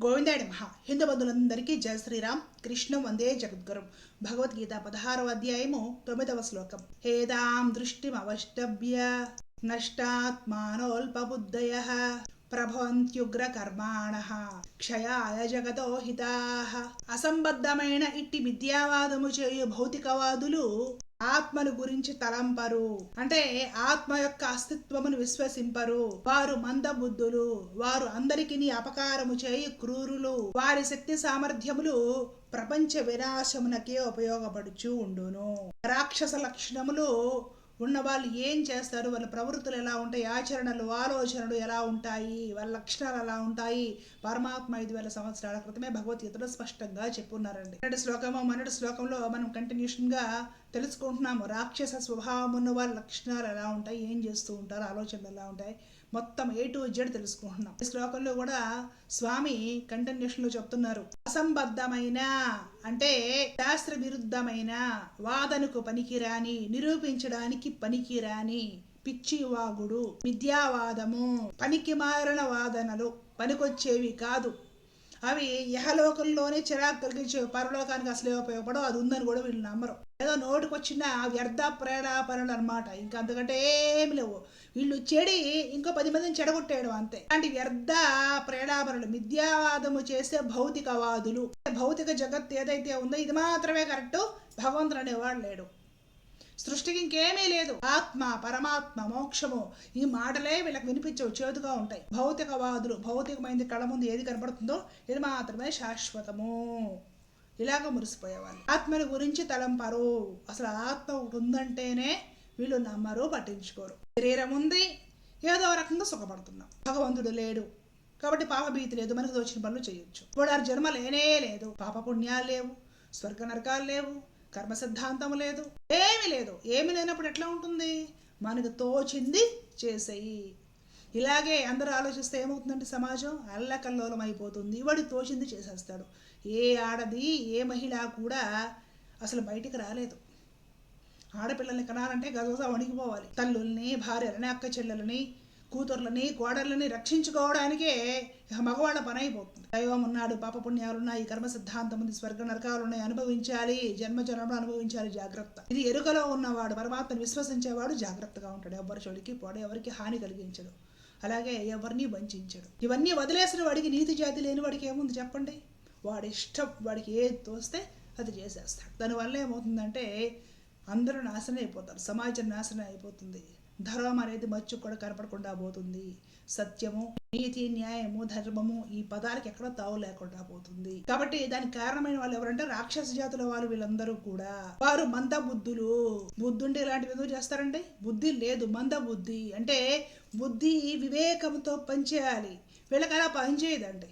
గోవిందాడి మహా హిందూ బంధువులందరికీ జయ శ్రీరామ్. కృష్ణ వందే జగద్గురు. భగవద్గీత పదహారవ అధ్యాయము తొమ్మిదవ శ్లోకం. హేదాం దృష్టిమవష్టభ్య నష్టాత్మానోల్పబుద్ధయ ప్రభవంత్యుగ్ర కర్మాణ క్షయాయ జగతో హితా. అసంబద్ధమైన ఇట్టి విద్యావాదము చేయు భౌతికవాదులు ఆత్మను గురించి తలంపరు. అంటే ఆత్మ యొక్క అస్తిత్వమును విశ్వసింపరు. వారు మందబుద్ధులు. వారు అందరికి అపకారము చేయి క్రూరులు. వారి శక్తి సామర్థ్యములు ప్రపంచ వినాశమునకే ఉపయోగపడుచు ఉండును. రాక్షస లక్షణములు ఉన్న వాళ్ళు ఏం చేస్తారు? వాళ్ళ ప్రవృత్తులు ఎలా ఉంటాయి? ఆచరణలు ఆలోచనలు ఎలా ఉంటాయి? వాళ్ళ లక్షణాలు ఎలా ఉంటాయి? పరమాత్మ ఐదు వేల సంవత్సరాల క్రితమే భగవద్గీతలో స్పష్టంగా చెప్పున్నారండి. మొన్నటి శ్లోకము మొన్నటి శ్లోకంలో మనం కంటిన్యూషన్గా తెలుసుకుంటున్నాము. రాక్షస స్వభావం ఉన్న వాళ్ళ లక్షణాలు ఎలా ఉంటాయి? ఏం చేస్తూ ఉంటారు? ఆలోచనలు ఎలా ఉంటాయి? మొత్తం ఏ టు జెడ్ తెలుసుకుంటున్నాం. ఈ శ్లోకంలో కూడా స్వామి కంటిన్యూషన్లో చెప్తున్నారు. అసంబద్ధమైన అంటే శాస్త్ర విరుద్ధమైన వాదనకు పనికిరాని నిరూపించడానికి పనికిరాని పిచ్చివాగుడు విద్యావాదము పనికి మారిన వాదనలు పనికొచ్చేవి కాదు. అవి యహలోకంలోనే చిరాకు కలిగించే పరలోకానికి అసలే ఉపయోగపడవు. అది ఉందని కూడా వీళ్ళు నమ్మరు. ఏదో నోటికి వచ్చిన వ్యర్థ ప్రేరాపరణలు అనమాట ఇంకా అంతకంటే ఏమి లేవు. వీళ్ళు చెడి ఇంకో పది మందిని చెడగొట్టేయడం అంతే. అలాంటి వ్యర్థ ప్రేరాపరణలు మిథ్యావాదము చేసే భౌతికవాదులు భౌతిక జగత్ ఏదైతే ఉందో ఇది మాత్రమే కరెక్ట్. భగవంతుడు అనేవాడు లేడు. సృష్టికి ఇంకేమీ లేదు. ఆత్మ పరమాత్మ మోక్షము ఈ మాటలే వీళ్ళకి వినిపించవు చేదుగా ఉంటాయి. భౌతికవాదులు భౌతికమైనది కళ ముందు ఏది కనబడుతుందో ఇది మాత్రమే శాశ్వతము. ఇలాగ మురిసిపోయేవాళ్ళు. ఆత్మని గురించి తలంపరు. అసలు ఆత్మ ఒకటి ఉందంటేనే వీళ్ళు నమ్మరు పట్టించుకోరు. శరీరం ఉంది ఏదో రకంగా సుఖపడుతున్నాం. భగవంతుడు లేడు కాబట్టి పాపభీతి లేదు మనకు దోచిన పనులు చేయొచ్చు. ఇప్పుడు జన్మ లేనే లేదు. పాప పుణ్యాలు లేవు స్వర్గ నరకాలు లేవు కర్మ సిద్ధాంతం లేదు ఏమీ లేదు. ఏమి లేనప్పుడు ఎట్లా ఉంటుంది? మనకు తోచింది చేసేయి. ఇలాగే అందరూ ఆలోచిస్తే ఏమవుతుందంటే సమాజం అల్లకల్లోలం అయిపోతుంది వాడు తోచింది చేసేస్తాడు. ఏ ఆడది ఏ మహిళ కూడా అసలు బయటికి రాలేదు. ఆడపిల్లల్ని కనాలంటే గజగజ వణికిపోవాలి. తల్లుల్ని భార్యలని అక్క చెల్లెలని కూతుర్లని కోడళ్ళని రక్షించుకోవడానికే ఇక మగవాళ్ళ పని అయిపోతుంది. దైవం ఉన్నాడు పాప పుణ్యాలున్నాయి కర్మ సిద్ధాంతం ఉంది స్వర్గ నరకాలు ఉన్నాయి అనుభవించాలి జన్మ జన్మలు అనుభవించాలి జాగ్రత్త. ఇది ఎరుకలో ఉన్నవాడు పరమాత్మను విశ్వసించేవాడు జాగ్రత్తగా ఉంటాడు. ఎవరి చోడికి పోడ ఎవరికి హాని కలిగించడు అలాగే ఎవరిని వంచడు. ఇవన్నీ వదిలేసిన వాడికి నీతి జాతి లేని వాడికి ఏముంది చెప్పండి? వాడి ఇష్టం వాడికి ఏది తోస్తే అది చేసేస్తాడు. దానివల్ల ఏమవుతుందంటే అందరూ నాశనం అయిపోతారు సమాజం నాశనం అయిపోతుంది. ధర్మం అనేది మచ్చు కూడా కనపడకుండా పోతుంది. సత్యము నీతి న్యాయము ధర్మము ఈ పదాలకు ఎక్కడ తావు లేకుండా పోతుంది. కాబట్టి దానికి కారణమైన వాళ్ళు ఎవరంటే రాక్షస జాతుల వాళ్ళు వీళ్ళందరూ కూడా. వారు మంద బుద్ధులు బుద్ధుండి ఇలాంటివి ఎందుకు చేస్తారండి? బుద్ధి లేదు మంద బుద్ధి అంటే బుద్ధి వివేకంతో పనిచేయాలి. వీళ్ళకి అలా పనిచేయదండి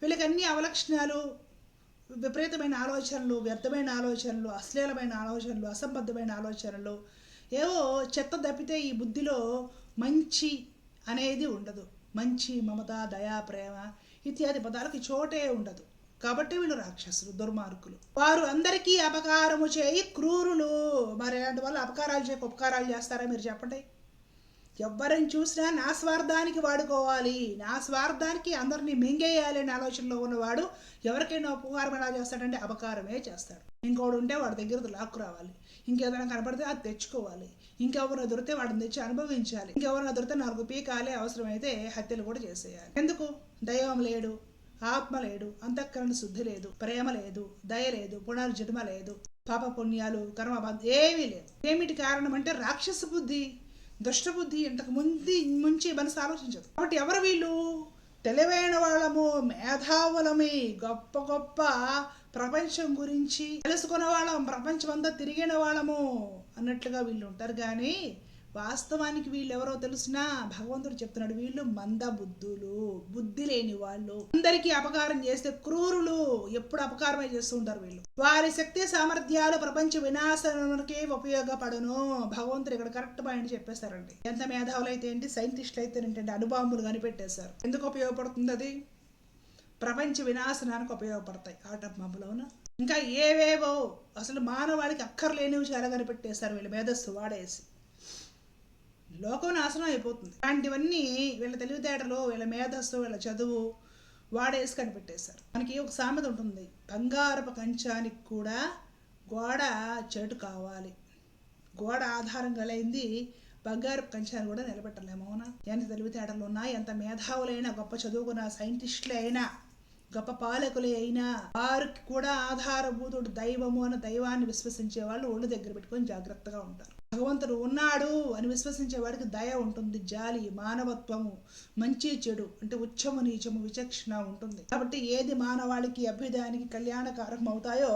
వీళ్ళకి అన్ని అవలక్షణాలు విపరీతమైన ఆలోచనలు వ్యర్థమైన ఆలోచనలు అశ్లీలమైన ఆలోచనలు అసంబద్ధమైన ఆలోచనలు ఏవో చెత్త తప్పితే ఈ బుద్ధిలో మంచి అనేది ఉండదు. మంచి మమత దయా ప్రేమ ఇత్యాది పదాలకి చోటే ఉండదు. కాబట్టి వీళ్ళు రాక్షసులు దుర్మార్గులు. వారు అందరికీ అపకారము చేయి క్రూరులు. మరి అలాంటి వాళ్ళు అపకారాలు చేయక ఉపకారాలు చేస్తారా మీరు చెప్పండి? ఎవ్వరిని చూసినా నా స్వార్థానికి వాడుకోవాలి. నా స్వార్థానికి అందరినీ మింగేయాలి అనే ఆలోచనలో ఉన్నవాడు ఎవరికైనా ఉపకారం ఎలా చేస్తాడంటే అపకారమే చేస్తాడు. ఇంకోడు ఉంటే వాడి దగ్గర లాక్కు రావాలి. ఇంకేదైనా కనపడితే అది తెచ్చుకోవాలి. ఇంకెవరు దొరికితే వాడిని తెచ్చి అనుభవించాలి. ఇంకెవరైనా దొరికితే నాలుగు పీకాలే అవసరమైతే హత్యలు కూడా చేసేయాలి. ఎందుకు? దైవం లేడు ఆత్మ లేడు అంతఃకరణ శుద్ధి లేదు ప్రేమ లేదు దయ లేదు పునర్జన్మ లేదు పాప పుణ్యాలు కర్మ ఏమీ లేదు. ఏమిటి కారణం అంటే రాక్షస బుద్ధి. దుష్టబుద్ధి ఇంతకు ముందు ముంచి మనసు ఆలోచించదు. కాబట్టి ఎవరు వీళ్ళు? తెలివైన వాళ్ళము మేధావులమే గొప్ప గొప్ప ప్రపంచం గురించి తెలుసుకున్న వాళ్ళం ప్రపంచం అంతా తిరిగిన వాళ్ళము అన్నట్లుగా వీళ్ళు ఉంటారు. కానీ వాస్తవానికి వీళ్ళు ఎవరో తెలిసినా భగవంతుడు చెప్తున్నాడు వీళ్ళు మంద బుద్ధులు బుద్ధి లేని వాళ్ళు. అందరికీ అపకారం చేస్తే క్రూరులు ఎప్పుడు అపకారమే చేస్తూ ఉంటారు వీళ్ళు. వారి శక్తి సామర్థ్యాలు ప్రపంచ వినాశనానికి ఉపయోగపడను. భగవంతుడు ఇక్కడ కరెక్ట్ పాయింట్ చెప్పేశారండి. ఎంత మేధావులు అయితే ఏంటి సైంటిస్టులు అయితే ఏంటంటే అణుబాంబులు కనిపెట్టేశారు. ఎందుకు ఉపయోగపడుతుంది అది? ప్రపంచ వినాశనానికి ఉపయోగపడతాయి. ఆటం బాంబులోన ఇంకా ఏవేవో అసలు మానవాళికి అక్కర్లేనివి చాలా కనిపెట్టేశారు వీళ్ళు. మేధస్సు వాడేసి. లోకం నాశనం అయిపోతుంది. అలాంటివన్నీ వీళ్ళ తెలివితేటలు వీళ్ళ మేధస్సు వీళ్ళ చదువు వాడేసి కనిపెట్టేశారు. మనకి ఒక సామెత ఉంటుంది. బంగారపు కంచానికి కూడా గోడ చెడు కావాలి. గోడ ఆధారం కలిగింది బంగారపు కంచాన్ని కూడా నిలబెట్టలేము అవునా? ఎంత తెలివితేటలు ఉన్నా ఎంత మేధావులైనా గొప్ప చదువుకున్న సైంటిస్టులే అయినా గొప్ప పాలకులే అయినా వారికి కూడా ఆధారభూతుడు దైవము అన్న దైవాన్ని విశ్వసించే వాళ్ళు ఒళ్ళు దగ్గర పెట్టుకొని జాగ్రత్తగా ఉంటారు. భగవంతుడు ఉన్నాడు అని విశ్వసించే వాడికి దయ ఉంటుంది జాలి మానవత్వము మంచి చెడు అంటే ఉచ్చము నీచము విచక్షణ ఉంటుంది. కాబట్టి ఏది మానవాళికి అభ్యుదయానికి కళ్యాణకారకం అవుతాయో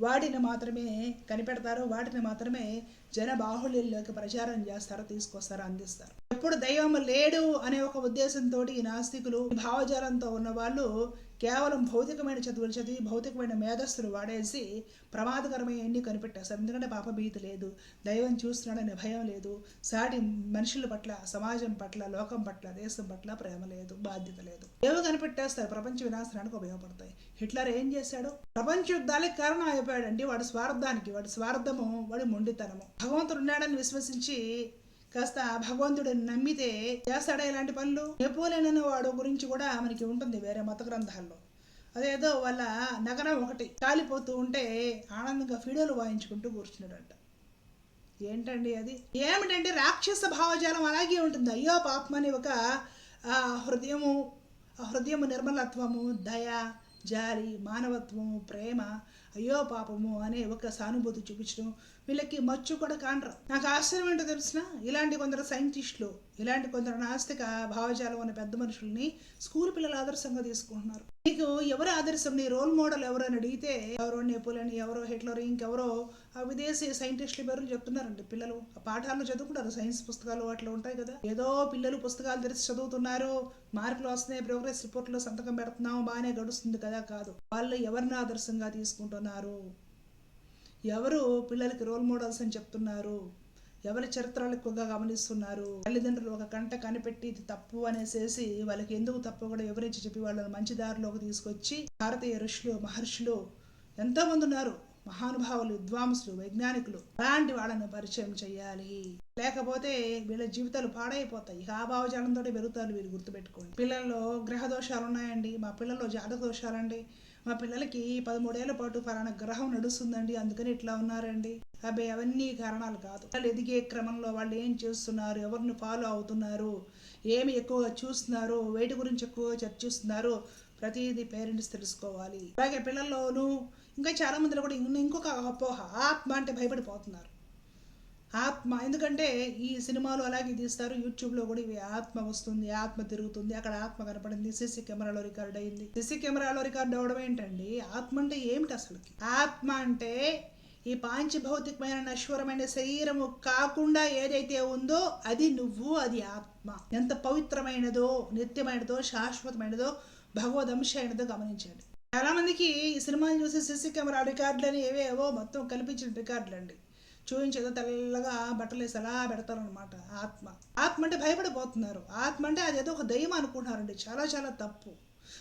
వాటిని మాత్రమే కనిపెడతారు వాటిని మాత్రమే జన బాహుళ్యంలోకి ప్రచారం చేస్తారు తీసుకొస్తారు అందిస్తారు. ఎప్పుడు దైవం లేడు అనే ఒక ఉద్దేశంతో ఈ నాస్తికులు భావజాలంతో ఉన్న వాళ్ళు కేవలం భౌతికమైన చదువులు చదివి భౌతికమైన మేధస్సులు వాడేసి ప్రమాదకరమైన ఎన్ని కనిపెట్టేస్తారు. ఎందుకంటే పాపభీతి లేదు దైవం చూస్తున్నాడనే భయం లేదు సాటి మనుషుల పట్ల సమాజం పట్ల లోకం పట్ల దేశం పట్ల ప్రేమ లేదు బాధ్యత లేదు. ఏవో కనిపెట్టేస్తారు ప్రపంచ వినాశనానికి ఉపయోగపడతాయి. హిట్లర్ ఏం చేశాడు? ప్రపంచ యుద్ధాలకు కారణం అయిపోయాడండి వాడి స్వార్థానికి వాడి స్వార్థము వాడి మొండితనము. భగవంతుడు ఉన్నాడని విశ్వసించి కాస్త భగవంతుడిని నమ్మితే చేస్తాడా ఇలాంటి పనులు? నెపోలియన్ అనే వాడు గురించి కూడా మనకి ఉంటుంది వేరే మత గ్రంథాల్లో. అదేదో వాళ్ళ నగరం ఒకటి కాలిపోతూ ఉంటే ఆనందంగా ఫీడోలు వాయించుకుంటూ కూర్చున్నాడంట. ఏంటండి అది? ఏమిటంటే రాక్షస భావజాలం అలాగే ఉంటుంది. అయ్యో పాపమని ఒక హృదయము హృదయము నిర్మలత్వము దయ జాలి మానవత్వము ప్రేమ అయ్యో పాపము అనే ఒక సానుభూతి చూపించడం వీళ్ళకి మచ్చు కూడా కానరు నాకు ఆశ్చర్యం ఏంటో తెలిసిన ఇలాంటి కొందరు సైంటిస్టులు ఇలాంటి కొందరు నాస్తిక భావజాలం ఉన్న పెద్ద మనుషుల్ని స్కూల్ పిల్లలు ఆదర్శంగా తీసుకుంటున్నారు. నీకు ఎవరు ఆదర్శం నీ రోల్ మోడల్ ఎవరు అని అడిగితే ఎవరో నెపోలియన్ ఎవరో హిట్లర్ ఇంకెవరో ఆ విదేశీ సైంటిస్టుల పేర్లు చెప్తున్నారండి పిల్లలు. ఆ పాఠాలు చదువుకుంటారు సైన్స్ పుస్తకాలు అట్లా ఉంటాయి కదా. ఏదో పిల్లలు పుస్తకాలు తెరిచి చదువుతున్నారు మార్కులు వస్తున్నాయి ప్రోగ్రెస్ రిపోర్ట్లో సంతకం పెడుతున్నాము బాగానే గడుస్తుంది కదా కాదు. వాళ్ళు ఎవరిని ఆదర్శంగా తీసుకుంటున్నారు? ఎవరు పిల్లలకి రోల్ మోడల్స్ అని చెప్తున్నారు? ఎవరి చరిత్రలు ఎక్కువగా గమనిస్తున్నారు? తల్లిదండ్రులు ఒక గంట కనిపెట్టి ఇది తప్పు అనేసేసి వాళ్ళకి ఎందుకు తప్పు కూడా వివరించి చెప్పి వాళ్ళని మంచి దారిలోకి తీసుకొచ్చి భారతీయ ఋషులు మహర్షులు ఎంతోమంది ఉన్నారు. మహానుభావులు విద్వాంసులు వైజ్ఞానికులు అలాంటి వాళ్ళని పరిచయం చేయాలి. లేకపోతే వీళ్ళ జీవితాలు పాడైపోతాయి. ఇక ఆ భావజాలంతో పెరుగుతారు వీళ్ళు గుర్తుపెట్టుకోండి. పిల్లల్లో గ్రహ దోషాలు ఉన్నాయండి మా పిల్లల్లో జాతక దోషాలండి. మా పిల్లలకి పదమూడేళ్ళ పాటు ఫలానా గ్రహం నడుస్తుందండి. అందుకని ఇట్లా ఉన్నారండి. అబ్బాయి అవన్నీ కారణాలు కాదు. వాళ్ళు ఎదిగే క్రమంలో వాళ్ళు ఏం చేస్తున్నారు? ఎవరిని ఫాలో అవుతున్నారు? ఏమి ఎక్కువగా చూస్తున్నారు? వేటి గురించి ఎక్కువగా చర్చిస్తున్నారు? ప్రతిదీ పేరెంట్స్ తెలుసుకోవాలి. అలాగే పిల్లల్లోనూ ఇంకా చాలా మందిలో కూడా ఇంకొక అపోహ ఆత్మ అంటే భయపడిపోతున్నారు. ఆత్మ. ఎందుకంటే ఈ సినిమాలు అలాగే తీస్తారు యూట్యూబ్లో కూడా ఇవి ఆత్మ వస్తుంది ఆత్మ తిరుగుతుంది అక్కడ ఆత్మ కనపడింది సీసీ కెమెరాలో రికార్డ్ అయింది. సిసి కెమెరాలో రికార్డ్ అవడం ఏంటండి? ఆత్మ అంటే ఏమిటి అసలుకి? ఆత్మ అంటే ఈ పాంచభౌతికమైన నశ్వరమైన శరీరము కాకుండా ఏదైతే ఉందో అది నువ్వు అది ఆత్మ. ఎంత పవిత్రమైనదో నిత్యమైనదో శాశ్వతమైనదో భగవదంశ అయినదో గమనించండి. చాలా మందికి ఈ సినిమాలు చూసి సీసీ కెమెరా రికార్డులని ఏవేవో మొత్తం కల్పించిన రికార్డులు అండి చూపించేదో తెల్లగా బట్టలు వేసి అలా పెడతారనమాట ఆత్మ. ఆత్మ అంటే భయపడిపోతున్నారు. ఆత్మ అంటే అదేదో ఒక దయ్యం అనుకుంటున్నారండి. చాలా చాలా తప్పు.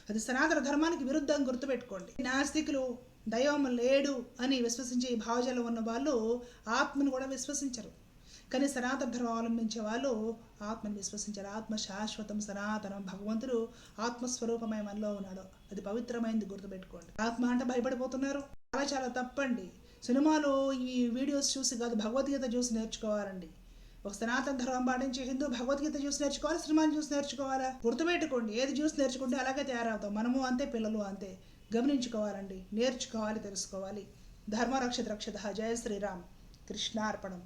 అది సనాతన ధర్మానికి విరుద్ధం గుర్తుపెట్టుకోండి. నాస్తికులు దైవం లేడు అని విశ్వసించే ఈ భావజాలం ఉన్న వాళ్ళు ఆత్మను కూడా విశ్వసించరు. కానీ సనాతన ధర్మం అవలంబించే వాళ్ళు ఆత్మని విశ్వసించారు. ఆత్మ శాశ్వతం సనాతనం. భగవంతుడు ఆత్మస్వరూపమై మనలో ఉన్నాడు. అది పవిత్రమైంది గుర్తుపెట్టుకోండి. ఆత్మ అంటే భయపడిపోతున్నారు. చాలా చాలా తప్పండి. సినిమాలు ఈ వీడియోస్ చూసి కాదు భగవద్గీత చూసి నేర్చుకోవాలండి. ఒక సనాతన ధర్మం పాటించే హిందూ భగవద్గీత చూసి నేర్చుకోవాలి సినిమాలు చూసి నేర్చుకోవాలా? గుర్తుపెట్టుకోండి ఏది చూసి నేర్చుకుంటే అలాగే తయారవుతాం. మనము అంతే పిల్లలు అంతే. గమనించుకోవాలండి నేర్చుకోవాలి తెలుసుకోవాలి. ధర్మరక్షిత రక్షిత జయ శ్రీరామ్. కృష్ణార్పణం.